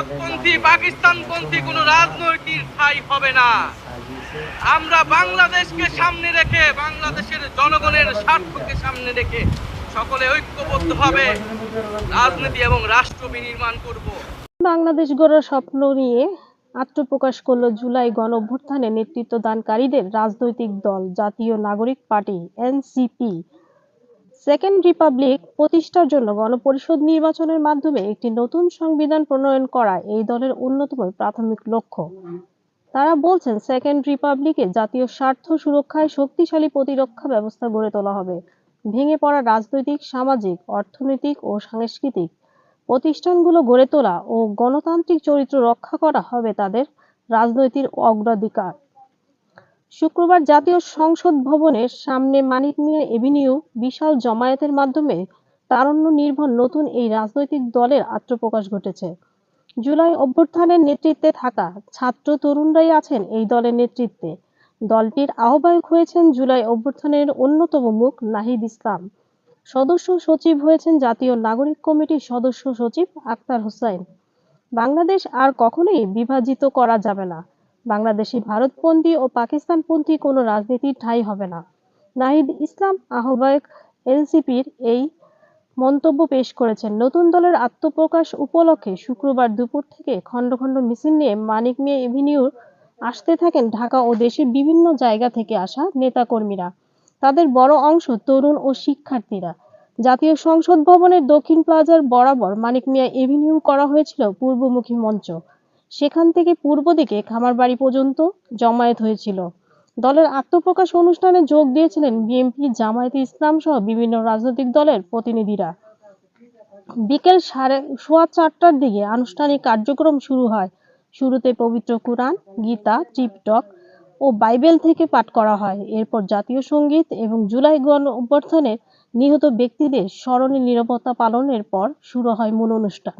ভারতপন্থী পাকিস্তানপন্থী, কোনো রাজনৈতিক ঠাই হবে না। আমরা বাংলাদেশকে সামনে রেখে, বাংলাদেশের জনগণের স্বার্থকে সামনে রেখে সকলে ঐক্যবদ্ধভাবে রাজনীতি এবং রাষ্ট্র বিনির্মাণ করব। বাংলাদেশ গড়ার স্বপ্ন নিয়ে আত্মপ্রকাশ করল জুলাই গণ অভ্যুত্থানে নেতৃত্ব দানকারীদের রাজনৈতিক দল, জাতীয় নাগরিক পার্টি, এনসিপি। সেকেন্ড রিপাবলিক প্রতিষ্ঠার জন্য গণপরিষদ নির্বাচনের মাধ্যমে একটি নতুন সংবিধান প্রণয়ন করা এই দলের অন্যতম প্রাথমিক লক্ষ্য। তারা বলছেন, সেকেন্ড রিপাবলিকে জাতীয় স্বার্থ সুরক্ষায় শক্তিশালী প্রতিরক্ষা ব্যবস্থা গড়ে তোলা হবে। ভেঙে পড়া রাজনৈতিক, সামাজিক, অর্থনৈতিক ও সাংস্কৃতিক প্রতিষ্ঠানগুলো গড়ে তোলা ও গণতান্ত্রিক চরিত্র রক্ষা করা হবে তাদের রাজনৈতিক অগ্রাধিকার। শুক্রবার জাতীয় সংসদ ভবনের সামনে মানিক মিয়া এভিনিউ বিশাল জমায়েতের মাধ্যমে তারুণ্য নির্ভর নতুন এই রাজনৈতিক দলের আত্মপ্রকাশ ঘটেছে। জুলাই অভ্যুত্থানের নেতৃত্বে থাকা ছাত্র তরুণরাই আছেন এই দলের নেতৃত্বে। দলটির আহ্বায়ক হয়েছেন জুলাই অভ্যুত্থানের অন্যতম মুখ নাহিদ ইসলাম। সদস্য সচিব হয়েছেন জাতীয় নাগরিক কমিটির সদস্য সচিব আক্তার হোসেন বাংলাদেশ আর কখনোই বিভাজিত করা যাবে না। বাংলাদেশে ভারতপন্থী ও পাকিস্তানপন্থী কোনো রাজনীতির ঠাঁই হবে না। নাহিদ ইসলাম আহ্বায়ক এনসিপির এই মন্তব্য পেশ করেছেন, নতুন দলের আত্মপ্রকাশ উপলক্ষে শুক্রবার দুপুর থেকে খণ্ড খণ্ড মিছিল নিয়ে মানিক মিয়া এভিনিউর আসতে থাকেন ঢাকা ও দেশের বিভিন্ন জায়গা থেকে আসা নেতাকর্মীরা। তাদের বড় অংশ তরুণ ও শিক্ষার্থীরা। জাতীয় সংসদ ভবনের দক্ষিণ প্লাজার বরাবর মানিক মিয়া এভিনিউ করা হয়েছিল পূর্বমুখী মঞ্চ। সেখান থেকে পূর্ব দিকে খামারবাড়ি পর্যন্ত জমায়েত হয়েছিল। দলের আত্মপ্রকাশ অনুষ্ঠানে যোগ দিয়েছিলেন বিএনপি জামায়াতে ইসলাম সহ বিভিন্ন রাজনৈতিক দলের প্রতিনিধিরা। বিকেল সাড়ে সোয়া চারটার দিকে আনুষ্ঠানিক কার্যক্রম শুরু হয়। শুরুতে পবিত্র কোরআন, গীতা টিপটক ও বাইবেল থেকে পাঠ করা হয়। এরপর জাতীয় সংগীত এবং জুলাই গণ অভ্যর্থনের নিহত ব্যক্তিদের স্মরণে নিরাপত্তা পালনের পর শুরু হয় মূল অনুষ্ঠান।